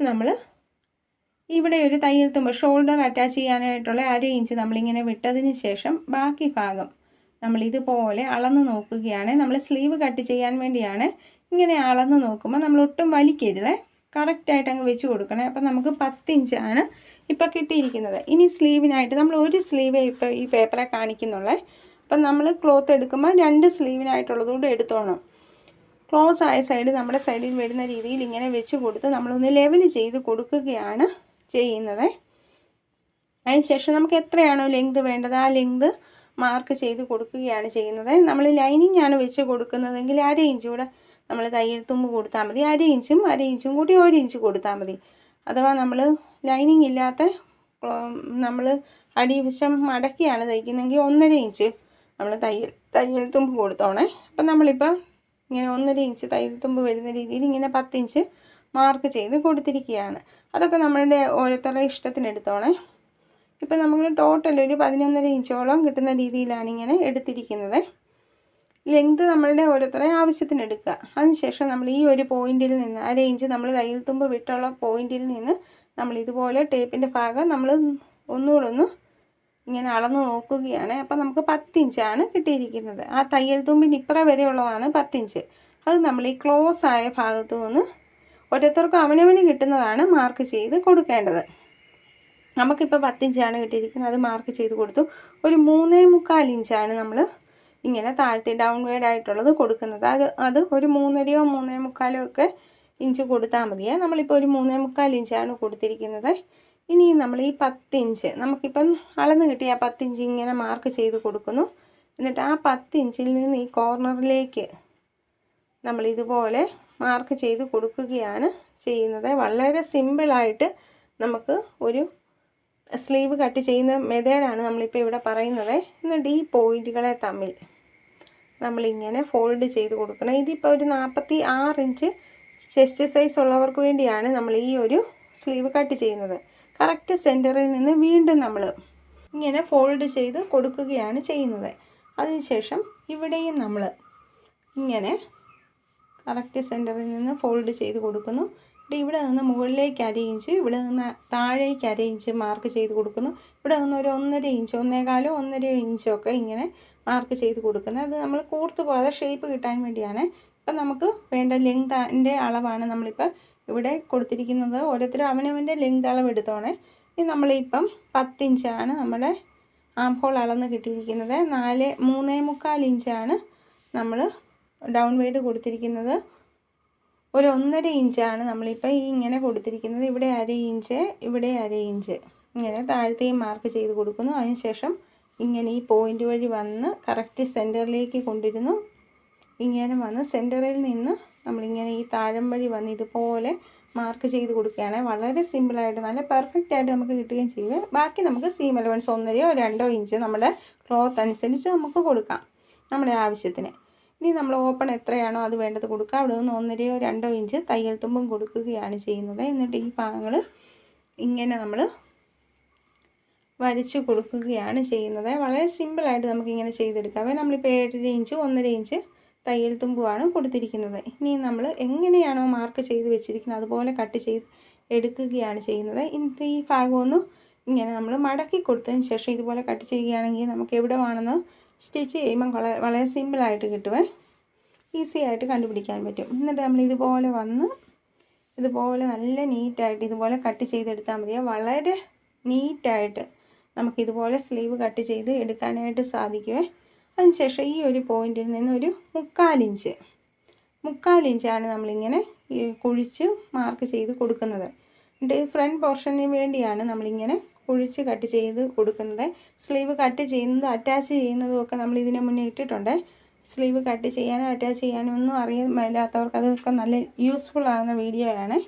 നമ്മൾ ഇവിടെ ഒരു തയ്യൽ തുമ്പ് ഷോൾഡർ അറ്റാച്ച് ചെയ്യാനായിട്ടുള്ള അര ഇഞ്ച് നമ്മളിങ്ങനെ വിട്ടതിന് ശേഷം ബാക്കി ഭാഗം നമ്മൾ ഇതുപോലെ അളന്ന് നോക്കുകയാണ്. നമ്മൾ സ്ലീവ് കട്ട് ചെയ്യാൻ വേണ്ടിയാണ് ഇങ്ങനെ അളന്ന് നോക്കുമ്പോൾ നമ്മൾ ഒട്ടും വലിക്കരുത് കറക്റ്റായിട്ട് അങ്ങ് വെച്ച് കൊടുക്കണേ. അപ്പം നമുക്ക് പത്തിഞ്ചാണ് ഇപ്പോൾ കിട്ടിയിരിക്കുന്നത്. ഇനി സ്ലീവിനായിട്ട് നമ്മൾ ഒരു സ്ലീവേ ഇപ്പോൾ ഈ പേപ്പറെ കാണിക്കുന്നുള്ളേ. അപ്പം നമ്മൾ ക്ലോത്ത് എടുക്കുമ്പോൾ രണ്ട് സ്ലീവിനായിട്ടുള്ളതുകൊണ്ട് എടുത്തോണം. ക്ലോസ് ആയ സൈഡ് നമ്മുടെ സൈഡിൽ വരുന്ന രീതിയിൽ ഇങ്ങനെ വെച്ച് കൊടുത്ത് നമ്മളൊന്ന് ലെവൽ ചെയ്ത് കൊടുക്കുകയാണ് ചെയ്യുന്നത്. അതിനുശേഷം നമുക്ക് എത്രയാണോ ലെങ്ത് വേണ്ടത്? ആ ലെങ്ത് മാർക്ക് ചെയ്ത് കൊടുക്കുകയാണ് ചെയ്യുന്നത്. നമ്മൾ ലൈനിങ് ആണ് വെച്ച് കൊടുക്കുന്നതെങ്കിൽ അര ഇഞ്ച് കൂടെ നമ്മൾ തയ്യൽ തുമ്പ് കൊടുത്താൽ മതി. അര ഇഞ്ചും അര ഇഞ്ചും കൂടി ഒരു ഇഞ്ച് കൊടുത്താൽ മതി. അഥവാ നമ്മൾ ലൈനിങ് ഇല്ലാത്ത നമ്മൾ അടിവശം മടക്കിയാണ് തയ്ക്കുന്നതെങ്കിൽ ഒന്നര ഇഞ്ച് നമ്മൾ തയ്യൽ തയ്യൽ തുമ്പ് കൊടുത്തോണേ. അപ്പം നമ്മളിപ്പോൾ ഇങ്ങനെ ഒന്നര ഇഞ്ച് തൈത്തുമ്പ് വരുന്ന രീതിയിൽ ഇങ്ങനെ പത്തിഞ്ച് മാർക്ക് ചെയ്ത് കൊടുത്തിരിക്കുകയാണ്. അതൊക്കെ നമ്മളുടെ ഓരോരുത്തരുടെ ഇഷ്ടത്തിനെടുത്തോണേ ഇപ്പം നമ്മൾ ടോട്ടൽ ഒരു പതിനൊന്നര ഇഞ്ചോളം കിട്ടുന്ന രീതിയിലാണ് ഇങ്ങനെ എടുത്തിരിക്കുന്നത്. ലെങ്ത് നമ്മളുടെ ഓരോരുത്തരെ ആവശ്യത്തിനെടുക്കുക അതിനുശേഷം നമ്മൾ ഈ ഒരു പോയിന്റിൽ നിന്ന് അര ഇഞ്ച് നമ്മൾ തയ്യൽ തുമ്പ് വിട്ടുള്ള പോയിന്റിൽ നിന്ന് നമ്മൾ ഇതുപോലെ ടേപ്പിന്റെ ഭാഗം നമ്മൾ ഒന്നുകൂടെ ഒന്ന് ഇങ്ങനെ അളന്ന് നോക്കുകയാണ്. അപ്പം നമുക്ക് പത്തിഞ്ചാണ് കിട്ടിയിരിക്കുന്നത്. ആ തയ്യൽ തുമ്പിന് ഇപ്പുറ വരെയുള്ളതാണ് പത്തിഞ്ച്. അത് നമ്മൾ ഈ ക്ലോസ് ആയ ഭാഗത്തു നിന്ന് ഓരോരുത്തർക്കും അവനവന് കിട്ടുന്നതാണ് മാർക്ക് ചെയ്ത് കൊടുക്കേണ്ടത്. നമുക്കിപ്പോൾ പത്തിഞ്ചാണ് കിട്ടിയിരിക്കുന്നത്. അത് മാർക്ക് ചെയ്ത് കൊടുത്തു. ഒരു മൂന്നേ മുക്കാൽ ഇഞ്ചാണ് നമ്മൾ ഇങ്ങനെ താഴ്ത്തി ഡൗൺ വേഡ് ആയിട്ടുള്ളത് കൊടുക്കുന്നത്. അത് അത് ഒരു മൂന്നരയോ മൂന്നേ മുക്കാലോ ഒക്കെ ഇഞ്ച് കൊടുത്താൽ മതിയേ. നമ്മളിപ്പോൾ ഒരു മൂന്നേ മുക്കാൽ ഇഞ്ചാണ് കൊടുത്തിരിക്കുന്നത്. ഇനി നമ്മൾ ഈ പത്തിഞ്ച് നമുക്കിപ്പം അളന്ന് കിട്ടിയ ആ പത്തിഞ്ച് ഇങ്ങനെ മാർക്ക് ചെയ്ത് കൊടുക്കുന്നു. എന്നിട്ട് ആ പത്തിഞ്ചിൽ നിന്ന് ഈ കോർണറിലേക്ക് നമ്മൾ ഇതുപോലെ മാർക്ക് ചെയ്ത് കൊടുക്കുകയാണ് ചെയ്യുന്നത്. വളരെ സിമ്പിളായിട്ട് നമുക്ക് ഒരു സ്ലീവ് കട്ട് ചെയ്യുന്ന മെത്തേഡാണ് നമ്മളിപ്പോൾ ഇവിടെ പറയുന്നത്. എന്നിട്ട് ഈ പോയിന്റുകളെ തമ്മിൽ നമ്മളിങ്ങനെ ഫോൾഡ് ചെയ്ത് കൊടുക്കണം. ഇതിപ്പോൾ ഒരു നാൽപ്പത്തി ആറ് ഇഞ്ച് ചെസ്റ്റ് സൈസ് ഉള്ളവർക്ക് വേണ്ടിയാണ് നമ്മൾ ഈ ഒരു സ്ലീവ് കട്ട് ചെയ്യുന്നത്. കറക്റ്റ് സെന്ററിൽ നിന്ന് വീണ്ടും നമ്മൾ ഇങ്ങനെ ഫോൾഡ് ചെയ്ത് കൊടുക്കുകയാണ് ചെയ്യുന്നത്. അതിനുശേഷം ഇവിടെയും നമ്മൾ ഇങ്ങനെ കറക്റ്റ് സെന്ററിൽ നിന്ന് ഫോൾഡ് ചെയ്ത് കൊടുക്കുന്നു. ഇവിടെ ഇവിടെ നിന്ന് മുകളിലേക്ക് അര ഇഞ്ച് ഇവിടെ നിന്ന് താഴേക്ക് അര ഇഞ്ച് മാർക്ക് ചെയ്ത് കൊടുക്കുന്നു. ഇവിടെ നിന്ന് ഒരു ഒന്നര ഇഞ്ച് ഒന്നേകാലോ ഒന്നര ഇഞ്ചോ ഒക്കെ ഇങ്ങനെ മാർക്ക് ചെയ്ത് കൊടുക്കുന്നത്. അത് നമ്മൾ കൂർത്ത് പോകാതെ ഷേപ്പ് കിട്ടാൻ വേണ്ടിയാണ്. ഇപ്പം നമുക്ക് വേണ്ട ലെങ്ത് അളവാണ് നമ്മളിപ്പോൾ ഇവിടെ കൊടുത്തിരിക്കുന്നത് ഓരോരുത്തരും അവനവന്റെ ലെങ്ത് അളവ് എടുത്തോണേ. ഇനി നമ്മളിപ്പം പത്തിഞ്ചാണ് നമ്മുടെ ആം ഹോൾ അളന്ന് കിട്ടിയിരിക്കുന്നത്. നാല് മൂന്നേ മുക്കാൽ ഇഞ്ചാണ് നമ്മൾ ഡൗൺ വെയ്ഡ് കൊടുത്തിരിക്കുന്നത്. ഒരു ഒന്നര ഇഞ്ചാണ് നമ്മളിപ്പോൾ ഈ ഇങ്ങനെ കൊടുത്തിരിക്കുന്നത്. ഇവിടെ അര ഇഞ്ച് ഇവിടെ അര ഇഞ്ച്. ഇങ്ങനെ താഴത്തെയും മാർക്ക് ചെയ്ത് കൊടുക്കുന്നു. അതിനുശേഷം ഇങ്ങനെ ഈ പോയിന്റ് വഴി വന്ന് കറക്റ്റ് സെന്ററിലേക്ക് കൊണ്ടിരുന്നു. ഇങ്ങനെ വന്ന് സെന്ററിൽ നിന്ന് നമ്മളിങ്ങനെ ഈ താഴം വഴി വന്ന് ഇതുപോലെ മാർക്ക് ചെയ്ത് കൊടുക്കുകയാണ് വളരെ സിമ്പിളായിട്ട് നല്ല പെർഫെക്റ്റ് ആയിട്ട് നമുക്ക് കിട്ടുകയും ചെയ്യും. ബാക്കി നമുക്ക് സീം അലവൻസ് ഒന്നരയോ രണ്ടോ ഇഞ്ച് നമ്മുടെ ക്ലോത്ത് അനുസരിച്ച് നമുക്ക് കൊടുക്കാം നമ്മുടെ ആവശ്യത്തിന്. ഇനി നമ്മൾ ഓപ്പൺ എത്രയാണോ അത് വേണ്ടത് കൊടുക്കുക അവിടെ നിന്ന് ഒന്നരയോ രണ്ടോ ഇഞ്ച് തയ്യൽ തുമ്പും കൊടുക്കുകയാണ് ചെയ്യുന്നത്. എന്നിട്ട് ഈ ഭാഗങ്ങൾ ഇങ്ങനെ നമ്മൾ വരച്ച് കൊടുക്കുകയാണ് ചെയ്യുന്നത്. വളരെ സിമ്പിളായിട്ട് നമുക്കിങ്ങനെ ചെയ്തെടുക്കാം. നമ്മളിപ്പോൾ ഏഴര ഇഞ്ച് ഒന്നര ഇഞ്ച് തയ്യൽ തുമ്പുമാണ് കൊടുത്തിരിക്കുന്നത്. ഇനി നമ്മൾ എങ്ങനെയാണോ മാർക്ക് ചെയ്ത് വെച്ചിരിക്കുന്നത് അതുപോലെ കട്ട് ചെയ്ത് എടുക്കുകയാണ് ചെയ്യുന്നത്. ഇന്നത്തെ ഈ ഭാഗമൊന്നും ഇങ്ങനെ നമ്മൾ മടക്കി കൊടുത്തതിന് ശേഷം ഇതുപോലെ കട്ട് ചെയ്യുകയാണെങ്കിൽ നമുക്ക് എവിടെ വേണമെന്ന് സ്റ്റിച്ച് ചെയ്യുമ്പം വളരെ വളരെ സിമ്പിളായിട്ട് കിട്ടുമേ ഈസി ആയിട്ട് കണ്ടുപിടിക്കാൻ പറ്റും. എന്നിട്ട് നമ്മൾ ഇതുപോലെ വന്ന് ഇതുപോലെ നല്ല നീറ്റായിട്ട് ഇതുപോലെ കട്ട് ചെയ്തെടുത്താൽ മതി വളരെ നീറ്റായിട്ട് നമുക്കിതുപോലെ സ്ലീവ് കട്ട് ചെയ്ത് എടുക്കാനായിട്ട് സാധിക്കുമേ അതിനുശേഷം ഈ ഒരു പോയിന്റിൽ നിന്ന് ഒരു മുക്കാലിഞ്ച് മുക്കാലിഞ്ചാണ് നമ്മളിങ്ങനെ കുഴിച്ച് മാർക്ക് ചെയ്ത് കൊടുക്കുന്നത്. എന്നിട്ട് ഫ്രണ്ട് പോർഷന് വേണ്ടിയാണ് നമ്മളിങ്ങനെ കുഴിച്ച് കട്ട് ചെയ്ത് കൊടുക്കുന്നത്. സ്ലീവ് കട്ട് ചെയ്യുന്നതും അറ്റാച്ച് ചെയ്യുന്നതും ഒക്കെ നമ്മൾ ഇതിന് മുന്നേ ഇട്ടിട്ടുണ്ട്. സ്ലീവ് കട്ട് ചെയ്യാനും അറ്റാച്ച് ചെയ്യാനും ഒന്നും അറിയാൻ മേലാത്തവർക്ക് അതൊക്കെ നല്ല യൂസ്ഫുൾ ആകുന്ന വീഡിയോ ആണ്.